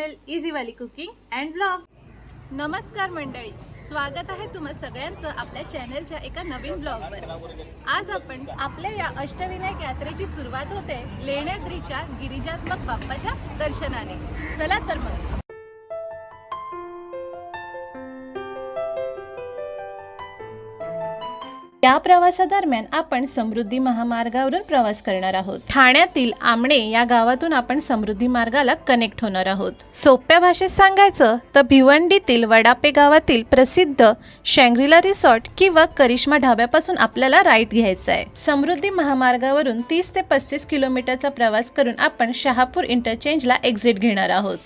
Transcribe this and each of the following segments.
Channel इझीवाली cooking and blog नमस्कार मंडळी स्वागत आहे तुम्हा सगळ्यांचं आपल्या चॅनलच्या एका नवीन ब्लॉगवर आज आपण आपल्या या अष्टविनायक यात्रेची सुरुवात होते लेण्याद्रीच्या गिरिजात्मक बाप्पाच्या दर्शनाने. चला तर मग. या प्रवासादरम्यान आपण समृद्धी महामार्गावरून प्रवास करणार आहोत. ठाण्यातील आमणे या गावातून आपण समृद्धी मार्गाला कनेक्ट होणार आहोत. सोप्या भाषेत सांगायचं तर भिवंडीतील वडापे गावातील प्रसिद्ध शँग्रीला रिसॉर्ट किंवा करिश्मा ढाब्यापासून आपल्याला राईट घ्यायचा आहे. समृद्धी महामार्गावरून तीस ते पस्तीस किलोमीटरचा प्रवास करून आपण शहापूर इंटरचेंजला एक्झिट घेणार आहोत.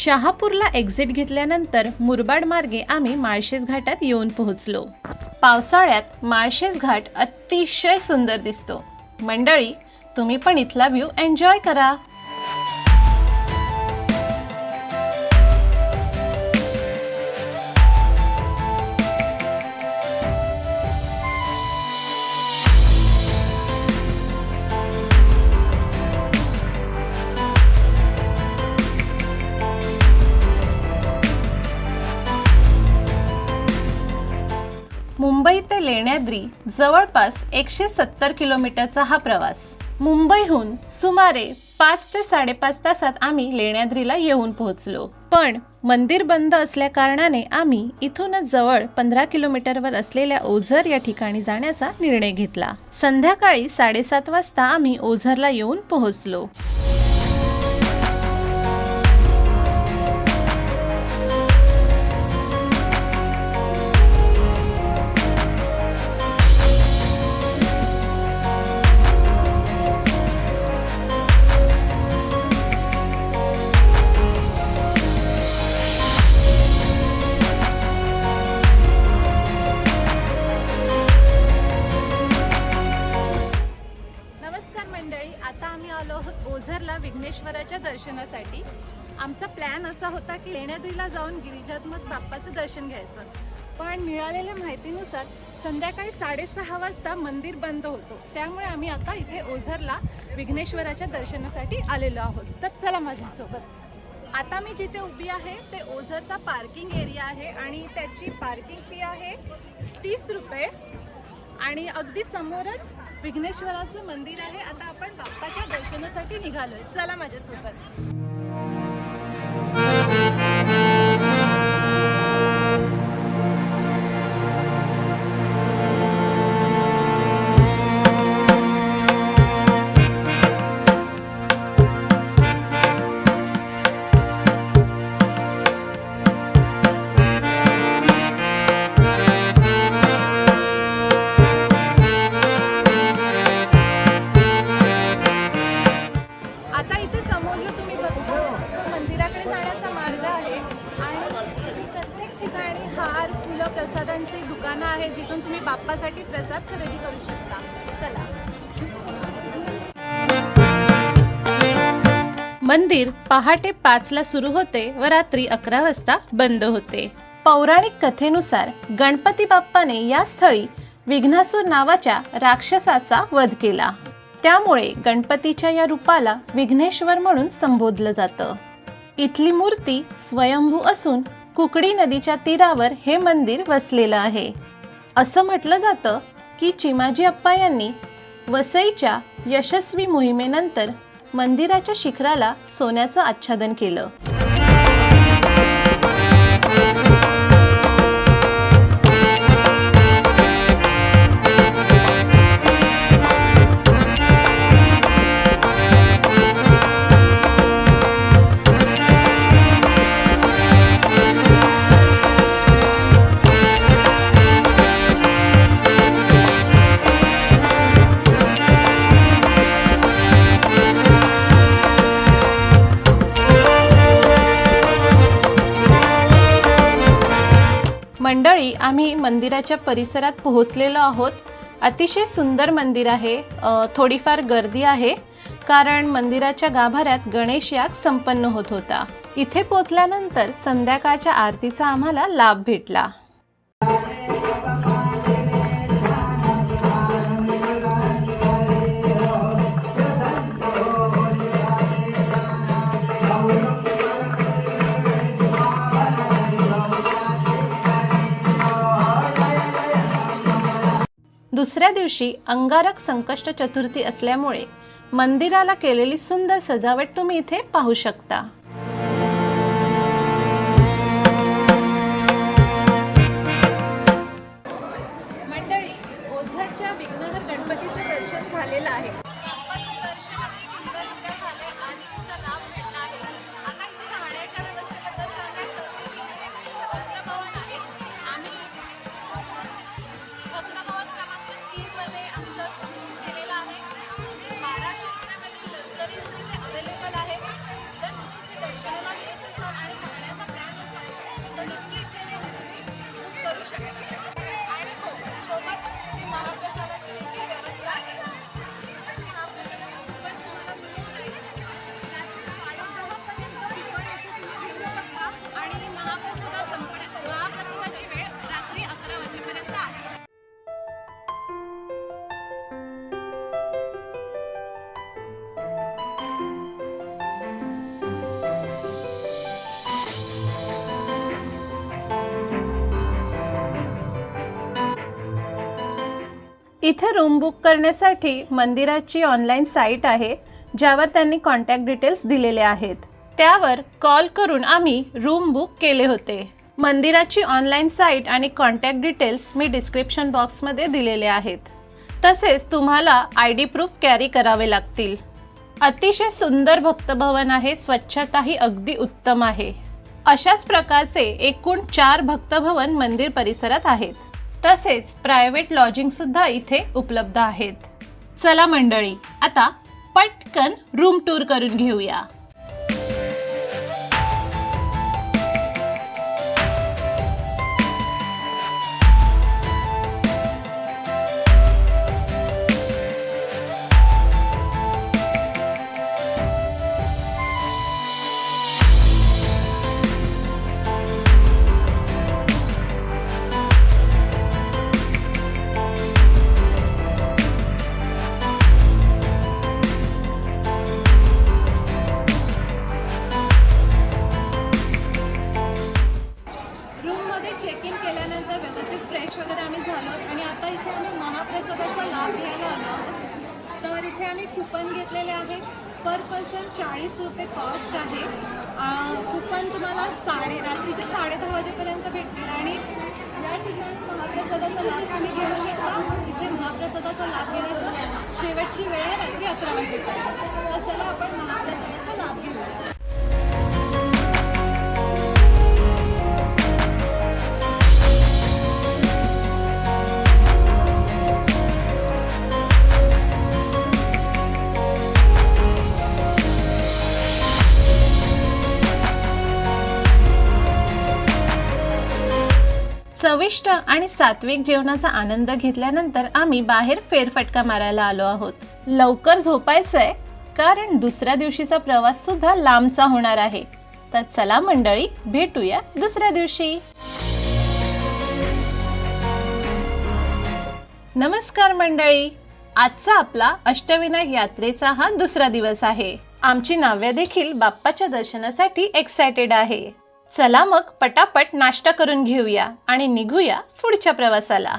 शहापूरला एक्झिट घेतल्यानंतर मुरबाड मार्गे आम्ही माळशेज घाटात येऊन पोहोचलो. पावसाळ्यात माळशेज घाट अतिशय सुंदर दिसतो. मंडळी तुम्ही पण इथला व्ह्यू एन्जॉय करा. मुंबई ते लेण्याद्री जवळपास एकशे सत्तर किलोमीटरचा हा प्रवास. मुंबईहून सुमारे पाच ते साडेपाच तासात आम्ही लेण्याद्रीला येऊन पोहोचलो. पण मंदिर बंद असल्या कारणाने आम्ही इथूनच जवळ पंधरा किलोमीटरवर असलेल्या ओझर या ठिकाणी जाण्याचा निर्णय घेतला. संध्याकाळी साडेसात वाजता आम्ही ओझरला येऊन पोहोचलो. पण मिळालेल्या माहितीनुसार संध्याकाळी साडेसहा वाजता मंदिर बंद होतो. त्यामुळे आम्ही आता इथे ओझरला विघ्नेश्वराच्या दर्शनासाठी आलेलो आहोत. तर चला माझ्यासोबत. आता मी जिथे उभी आहे ते ओझरचा पार्किंग एरिया आहे आणि त्याची पार्किंग फी आहे तीस रुपये. आणि अगदी समोरच विघ्नेश्वराचं मंदिर आहे. आता आपण बाप्पाच्या दर्शनासाठी निघालोय. चला माझ्यासोबत. आहे जिथून तुम्ही बाप्पासाठी प्रसाद खरेदी करू शकता. चला. मंदिर पहाटे पाचला सुरू होते व रात्री अकरा वाजता बंद होते. पौराणिक कथेनुसार गणपती बाप्पाने या स्थळी विघ्नासूर नावाच्या राक्षसाचा वध केला. त्यामुळे गणपतीच्या या रूपाला विघ्नेश्वर म्हणून संबोधलं जातं. इथली मूर्ती स्वयंभू असून कुकडी नदीच्या तीरावर हे मंदिर वसलेलं आहे. असं म्हटलं जातं की चिमाजी अप्पा यांनी वसईच्या यशस्वी मोहिमेनंतर मंदिराच्या शिखराला सोन्याचं आच्छादन केलं. आम्ही मंदिराच्या परिसरात पोहोचलेलो आहोत. अतिशय सुंदर मंदिर आहे. थोडीफार गर्दी आहे. कारण मंदिराच्या गाभाऱ्यात गणेश याग संपन्न होत होता. इथे पोचल्यानंतर संध्याकाळच्या आरतीचा आम्हाला लाभ भेटला. दुसऱ्या दिवशी अंगारक संकष्ट चतुर्थी असल्यामुळे मंदिराला केलेली सुंदर सजावट तुम्ही इथे पाहू शकता. मंडळी ओझरच्या विघ्नहर गणपतीचं दर्शन झालेलं आहे. इथे रूम बुक करण्यासाठी मंदिराची ऑनलाईन साईट आहे ज्यावर त्यांनी कॉन्टॅक्ट डिटेल्स दिलेले आहेत. त्यावर कॉल करून आम्ही रूम बुक केले होते. मंदिराची ऑनलाईन साईट आणि कॉन्टॅक्ट डिटेल्स मी डिस्क्रिप्शन बॉक्समध्ये दिलेले आहेत. तसेच तुम्हाला आय डी प्रूफ कॅरी करावे लागतील. अतिशय सुंदर भक्तभवन आहे स्वच्छताही अगदी उत्तम आहे. अशाच प्रकारचे एकूण चार भक्तभवन मंदिर परिसरात आहेत. तसेच प्रायव्हेट लॉजिंग सुद्धा इथे उपलब्ध आहेत. चला मंडळी आता पटकन रूम टूर करून घेऊया. शेवटची वेळ रात्री अकरा वाजेपर्यंत म्हणजे तर चला आपण महाप्रसादाचा लाभ घेऊया. चविष्ट आणि सात्विक जेवणाचा आनंद घेतल्यानंतर आम्ही बाहेर फेरफटका मारायला आलो आहोत. लवकर झोपायचंय कारण दुसऱ्या दिवशीचा प्रवास सुद्धा लांबचा होणार आहे. तर चला मंडळी भेटूया दुसऱ्या दिवशी. नमस्कार मंडळी आजचा आपला अष्टविनायक यात्रेचा हा दुसरा दिवस आहे. आमची नाव्या देखील बाप्पाच्या दर्शनासाठी एक्सायटेड आहे. चला मग पटापट नाश्ता करून घेऊया आणि निघूया पुढच्या प्रवासाला.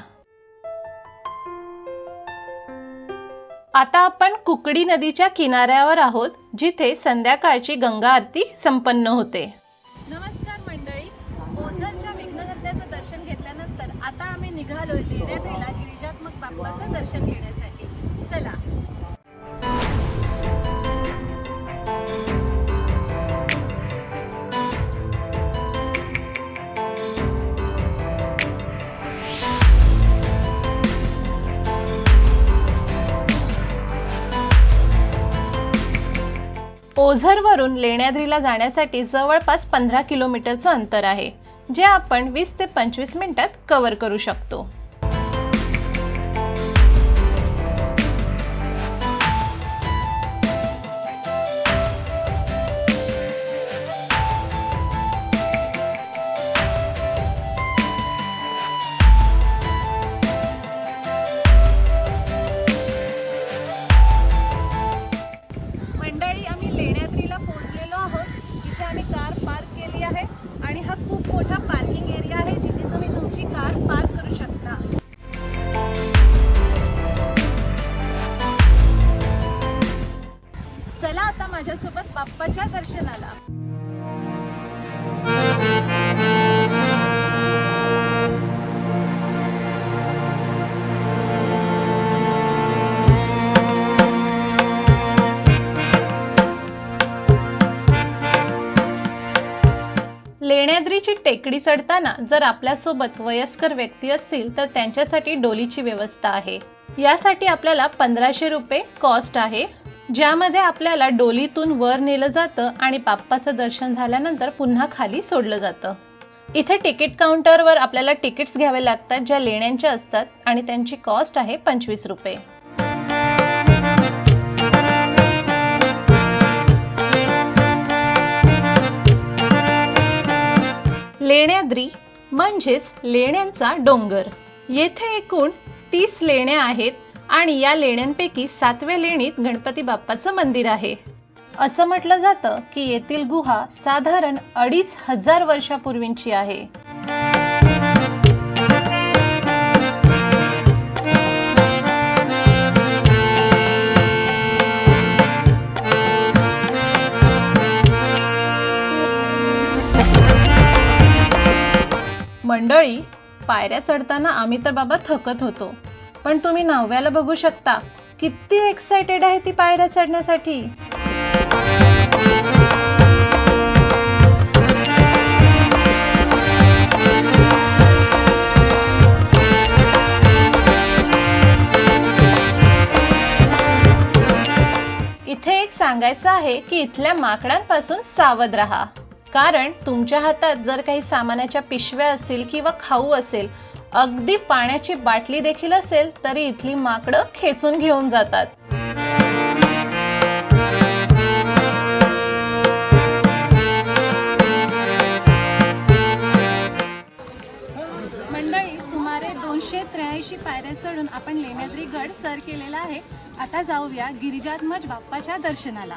आता आपण कुकडी नदीच्या किनाऱ्यावर आहोत जिथे संध्याकाळची गंगा आरती संपन्न होते. नमस्कार मंडळी. ओझरच्या विघ्नहत्याचं दर्शन घेतल्यानंतर आता आम्ही निघालो लेण्याद्रीला गिरिजात्मक बाप्पाचं दर्शन घेण्यासाठी. चला. ओझरवरून लेण्याद्रीला जाण्यासाठी जवळपास पंधरा किलोमीटरचं अंतर आहे जे आपण वीस ते पंचवीस मिनिटात कव्हर करू शकतो. टेकडी चढताना जर आपल्यासोबत वयस्कर व्यक्ती असतील तर त्यांच्यासाठी डोलीची व्यवस्था आहे. यासाठी आपल्याला पंधराशे रुपये कॉस्ट आहे. ज्यामध्ये आपल्याला डोलीतून वर नेलं जातं आणि बाप्पाचं दर्शन झाल्यानंतर पुन्हा खाली सोडलं जातं. इथे तिकीट काउंटरवर आपल्याला तिकीट्स घ्यावे लागतात ज्या लेण्यांच्या असतात आणि त्यांची कॉस्ट आहे पंचवीस रुपये. लेण्याद्री म्हणजेच लेण्यांचा डोंगर. येथे एकूण तीस लेण्या आहेत आणि या लेण्यांपैकी सातव्या लेणीत गणपती बाप्पाचं मंदिर आहे. असं म्हटलं जातं की येथील गुहा साधारण अडीच हजार वर्षापूर्वींची आहे. मंडळी पायऱ्या चढताना आम्ही तर बाबा थकत होतो. पण तुम्ही नवव्याला बघू शकता किती एक्साइटेड आहे ती पायऱ्या चढण्यासाठी. इथे एक सांगायचं आहे की इथल्या माकडांपासून सावध राहा. कारण तुमच्या हातात जर काही सामानाच्या पिशव्या असतील किंवा खाऊ असेल अगदी पाण्याची बाटली देखील असेल तरी इथली माकडं खेचून घेऊन जातात. मंडळी सुमारे दोनशे त्र्याऐंशी पायऱ्या चढून आपण लेण्याद्री गड सर केलेला आहे. आता जाऊया गिरिजात्मज बाप्पाच्या दर्शनाला.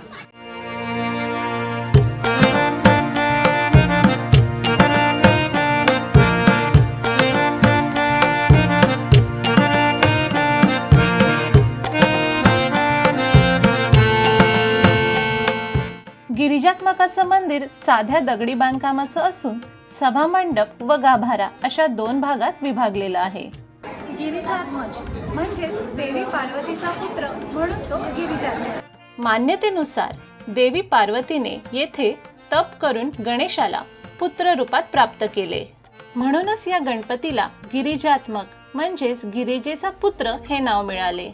गिरिजात्मकाचं मंदिर साध्या दगडी बांधकामाचं असून सभामंडप व गाभारा अशा दोन भागात विभागलेलं आहे. गिरिजात्मज म्हणजेच देवी पार्वतीचा पुत्र म्हणून तो गिरिजात्मज मान्यतेनुसार देवी पार्वतीने येथे तप करून गणेशाला पुत्र रूपात प्राप्त केले. म्हणूनच या गणपतीला गिरिजात्मक म्हणजेच गिरिजेचा पुत्र हे नाव मिळाले.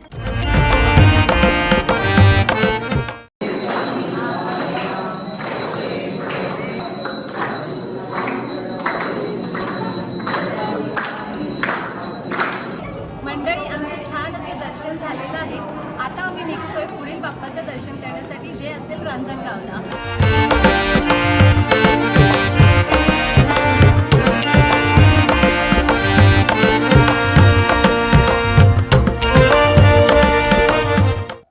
करण्यासाठी जे असेल रांजणगावला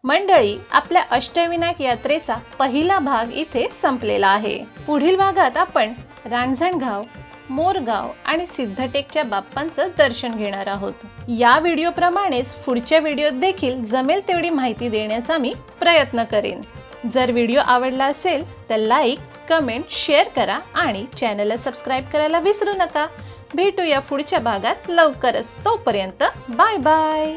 मंडळी आपल्या अष्टविनायक यात्रेचा पहिला भाग इथे संपलेला आहे. पुढील भागात आपण रांझणगाव मोरगाव आणि सिद्धटेकच्या बाप्पांचं दर्शन घेणार आहोत. या व्हिडिओप्रमाणेच पुढच्या व्हिडिओत देखील जमेल तेवढी माहिती देण्याचा मी प्रयत्न करेन. जर व्हिडिओ आवडला असेल तर लाईक कमेंट शेअर करा आणि चॅनलला सबस्क्राईब करायला विसरू नका. भेटूया पुढच्या भागात लवकरच. तोपर्यंत बाय बाय